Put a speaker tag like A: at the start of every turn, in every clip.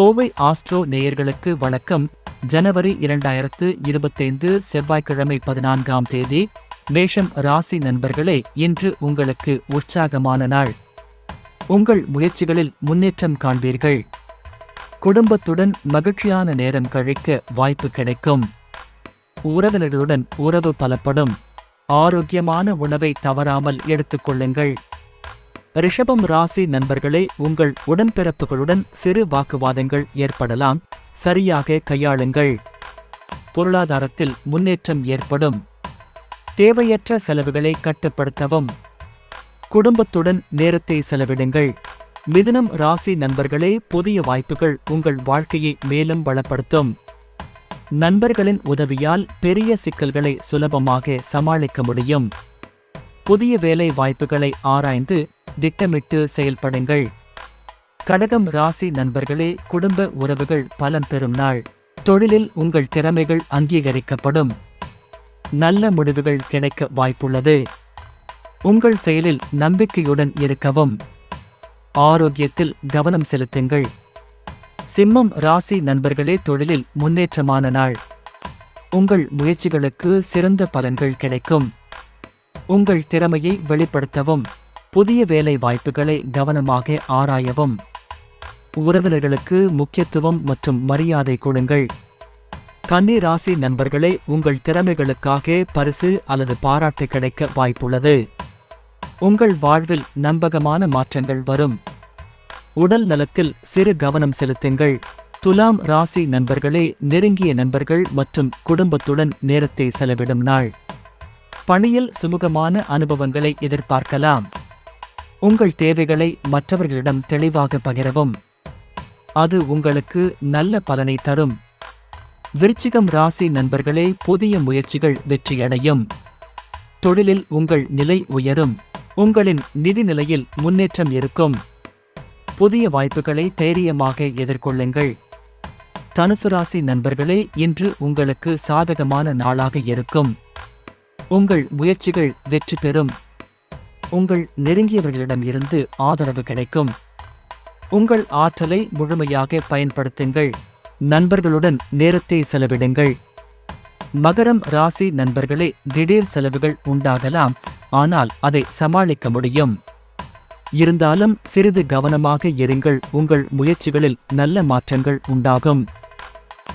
A: Kovai astro நேயர்களுக்கு வணக்கம். ஜனவரி இரண்டாயிரத்து இருபத்தைந்து செவ்வாய்க்கிழமை பதினான்காம் தேதி மேஷம் ராசி நண்பர்களே இன்று உங்களுக்கு உற்சாகமான நாள். உங்கள் முயற்சிகளில் முன்னேற்றம் காண்பீர்கள். குடும்பத்துடன் மகிழ்ச்சியான நேரம் கழிக்க வாய்ப்பு கிடைக்கும். உறவினர்களுடன் உறவு பலப்படும். ஆரோக்கியமான உணவை தவறாமல் எடுத்துக்கொள்ளுங்கள். ரிஷபம் ராசி நண்பர்களே உங்கள் உடன்பிறப்புகளுடன் சிறு வாக்குவாதங்கள் ஏற்படலாம். சரியாக கையாளுங்கள். பொருளாதாரத்தில் முன்னேற்றம் ஏற்படும். தேவையற்ற செலவுகளை கட்டுப்படுத்தவும். குடும்பத்துடன் நேரத்தை செலவிடுங்கள். மிதுனம் ராசி நண்பர்களே புதிய வாய்ப்புகள் உங்கள் வாழ்க்கையை மேலும் பலப்படுத்தும். நண்பர்களின் உதவியால் பெரிய சிக்கல்களை சுலபமாக சமாளிக்க முடியும். புதிய வேலை வாய்ப்புகளை ஆராய்ந்து திட்டமிட்டு செயல்படுங்கள். கடகம் ராசி நண்பர்களே குடும்ப உறவுகள் பலம் பெறும் நாள். தொழிலில் உங்கள் திறமைகள் அங்கீகரிக்கப்படும். நல்ல முடிவுகள் கிடைக்க வாய்ப்புள்ளது. உங்கள் செயலில் நம்பிக்கையுடன் இருக்கவும். ஆரோக்கியத்தில் கவனம் செலுத்துங்கள். சிம்மம் ராசி நண்பர்களே தொழிலில் முன்னேற்றமான நாள். உங்கள் முயற்சிகளுக்கு சிறந்த பலன்கள் கிடைக்கும். உங்கள் திறமையை வெளிப்படுத்தவும். புதிய வேலை வாய்ப்புகளை கவனமாக ஆராயவும். உறவினர்களுக்கு முக்கியத்துவம் மற்றும் மரியாதை கொடுங்கள். கன்னி ராசி நண்பர்களே உங்கள் திறமைகளுக்காக பரிசு அல்லது பாராட்டு கிடைக்க வாய்ப்புள்ளது. உங்கள் வாழ்வில் நம்பகமான மாற்றங்கள் வரும். உடல் நலத்தில் சிறு கவனம் செலுத்துங்கள். துலாம் ராசி நண்பர்களே நெருங்கிய நண்பர்கள் மற்றும் குடும்பத்துடன் நேரத்தை செலவிடும் நாள். பணியில் சுமூகமான அனுபவங்களை எதிர்பார்க்கலாம். உங்கள் தேவைகளை மற்றவர்களிடம் தெளிவாக பகிரவும். அது உங்களுக்கு நல்ல பலனை தரும். விருச்சிகம் ராசி நண்பர்களே புதிய முயற்சிகள் வெற்றியடையும். தொழிலில் உங்கள் நிலை உயரும். உங்களின் நிதி நிலையில் முன்னேற்றம் இருக்கும். புதிய வாய்ப்புகளை தைரியமாக எதிர்கொள்ளுங்கள். தனுசு ராசி நண்பர்களே இன்று உங்களுக்கு சாதகமான நாளாக இருக்கும். உங்கள் முயற்சிகள் வெற்றி பெறும். உங்கள் நெருங்கியவர்களிடம் இருந்து ஆதரவு கிடைக்கும். உங்கள் ஆற்றலை முழுமையாக பயன்படுத்துங்கள். நண்பர்களுடன் நேரத்தை செலவிடுங்கள். மகரம் ராசி நண்பர்களே திடீர் செலவுகள் உண்டாகலாம். ஆனால் அதை சமாளிக்க முடியும். இருந்தாலும் சிறிது கவனமாக இருங்கள். உங்கள் முயற்சிகளில் நல்ல மாற்றங்கள் உண்டாகும்.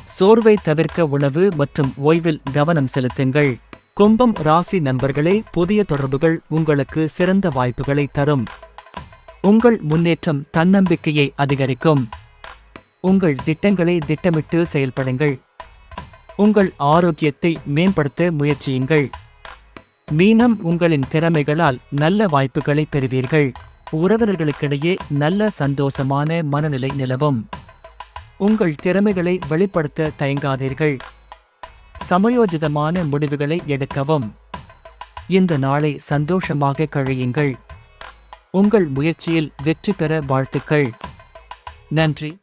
A: சோர்வை தவிர்க்க உணவு மற்றும் ஓய்வில் கவனம் செலுத்துங்கள். கும்பம் ராசி நண்பர்களே புதிய தொடர்புகள் உங்களுக்கு சிறந்த வாய்ப்புகளை தரும். உங்கள் முன்னேற்றம் தன்னம்பிக்கையை அதிகரிக்கும். உங்கள் திட்டங்களை திட்டமிட்டு செயல்படுங்கள். உங்கள் ஆரோக்கியத்தை மேம்படுத்த முயற்சியுங்கள். மீனம் உங்களின் திறமைகளால் நல்ல வாய்ப்புகளை பெறுவீர்கள். உறவினர்களுக்கிடையே நல்ல சந்தோஷமான மனநிலை நிலவும். உங்கள் திறமைகளை வெளிப்படுத்த தயங்காதீர்கள். சமயோஜிதமான முடிவுகளை எடுக்கவும். இந்த நாளை சந்தோஷமாக கழியுங்கள். உங்கள் முயற்சியில் வெற்றி பெற வாழ்த்துக்கள். நன்றி.